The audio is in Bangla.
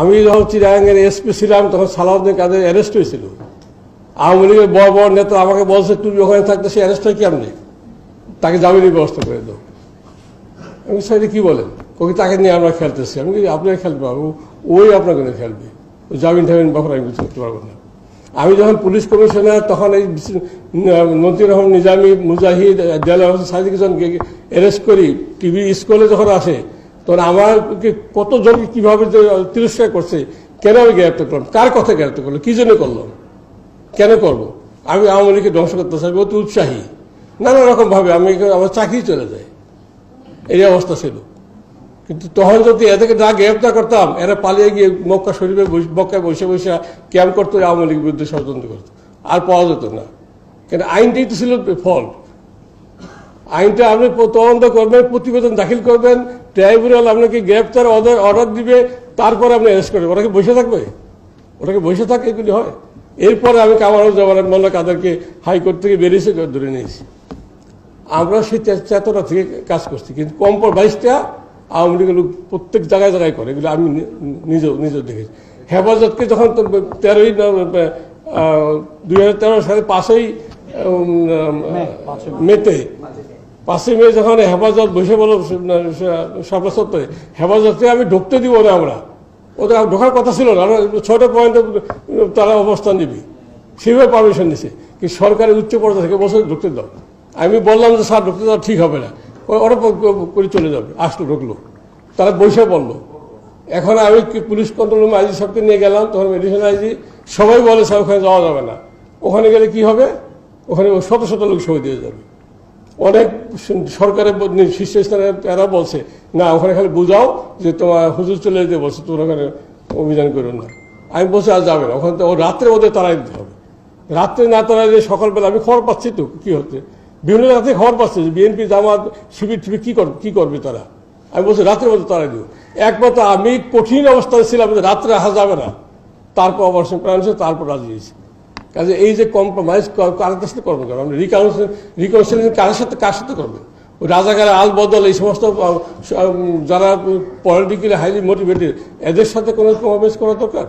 আমি যখন চিরাঙ্গের এসপি ছিলাম, তখন সালাউদ্দিন কাদের অ্যারেস্ট হয়েছিল। আওয়ামী লীগের বড় বড় নেতা আমাকে বলছে, তুমি ওখানে থাকতে সে অ্যারেস্ট হয় কেমনি? তাকে জামিনের ব্যবস্থা করে দাও। আমি সাইডে কি বলেন? ওকে তাকে নিয়ে আমরা খেলতেছি। আমি আপনাকে খেলতে পারব ওই আপনাকে নিয়ে খেলবে। জামিন টামিন ব্যাপারে আমি কিছু করতে পারব না। আমি যখন পুলিশ কমিশনার, তখন এই মন্ত্রী রহমান নিজামী, মুজাহিদ দেলা হোসেন অ্যারেস্ট করি। টিভি স্কুলে যখন আসে তখন আমাকে কতজনকে কীভাবে তিরস্কার করছে, কেন আমি গ্রেপ্তার করলাম? কার কথা গ্রেপ্তার করল কী জন্য করলাম কেন করব? আমি আওয়ামী লীগকে ধ্বংস করতে চাইব অতি উৎসাহী। নানা রকমভাবে আমি আমার চাকরি চলে যায়। এই অবস্থা ছিল। কিন্তু তখন যদি এদেরকে না গ্রেপ্তার করতাম, এরা পালিয়ে গিয়ে মক্কা শরীফে মক্কায় বসে বসে ক্যাম্প করতো, আওয়ামী লীগের বিরুদ্ধে ষড়যন্ত্র করতো। আর পাওয়া যেত না। কেন? আইনটাই তো ছিল ফল আইনটা আপনি তদন্ত করবেন প্রতিবেদন দাখিল করবেন ট্রাইব্যুনাল আপনাকে গ্রেপ্তার অর্ডার অর্ডার দিবে তারপরে আপনি অ্যারেস্ট করবেন। ওরা কি বসে থাকবে? ওটাকে বসে থাকে এগুলি হয়। এরপরে আমি কামারুজ্জামান মোল্লা কাদেরকে হাইকোর্ট থেকে বেরিয়েছে ধরে নিয়েছি। আমরা সেই চেতনা থেকে কাজ করছি কিন্তু কম্প্রোমাইজটা আওয়ামী লীগের লোক প্রত্যেক জায়গায় জায়গায় করে এগুলো আমি নিজেও নিজেও দেখেছি। হেফাজতকে যখন তো তেরোই দুই হাজার তেরো সালে পাঁচই মেতে পাঁচই মে যখন হেফাজত বসে বলো সর্বসত্তরে হেফাজতকে আমি ঢুকতে দিব না আমরা। ওদের ঢোকার কথা ছিল না। ছটা পয়েন্টে তারা অবস্থান নিবি। সেভাবে পারমিশন নিছে। কি সরকারের উচ্চ পর্যায়ে থেকে বসে ঢুকতে দাও। আমি বললাম যে, স্যার, ঢুকতে দাও ঠিক হবে না। ওরা করে চলে যাবে। আসলো, ঢুকলো। তারা বসে পড়ল এখন আমি পুলিশ কন্ট্রোল রুমে আইজি সাহেবকে নিয়ে গেলাম, তখন মেডিসিন আইজি, সবাই বলে, স্যার, ওখানে যাওয়া যাবে না। ওখানে গেলে কি হবে? ওখানে শত শত লোক সই দিয়ে যাবে। অনেক সরকারের ব- শীর্ষস্থানে এরা বলছে, না, ওখানে খালি বুঝাও যে তোমার হুজুর চলে যেতে বলছে তোমরা ওখানে অভিযান করো না। আমি বলছি, আর যাবে না, ওখানে রাত্রে ওদের তারাই দিতে হবে। রাত্রে না তারা যে সকালবেলা আমি খবর পাচ্ছি তো, কি হচ্ছে? বিভিন্ন রাতে খবর পাচ্ছি যে বিএনপি, জামাত, শিবির টিবির কি করবে কী করবে তারা? আমি বলছি, রাত্রে মধ্যে তারাই দিব একবার তো আমি কঠিন অবস্থায় ছিলাম রাত্রে আসা যাবে না। তারপর অপারেশন করা হয়েছে, তারপর রাজি হয়েছে। কাজে এই যে কম্প্রোমাইজ কার সাথে করবেন কারণ রিকাউন্সিল রিকাউন্সিলিং কার সাথে কার সাথে করবেন রাজাকার আল বদল, এই সমস্ত যারা পলিটিক্যালি হাইলি মোটিভেটেড এদের সাথে কোনো কম্প্রোমাইজ করা দরকার?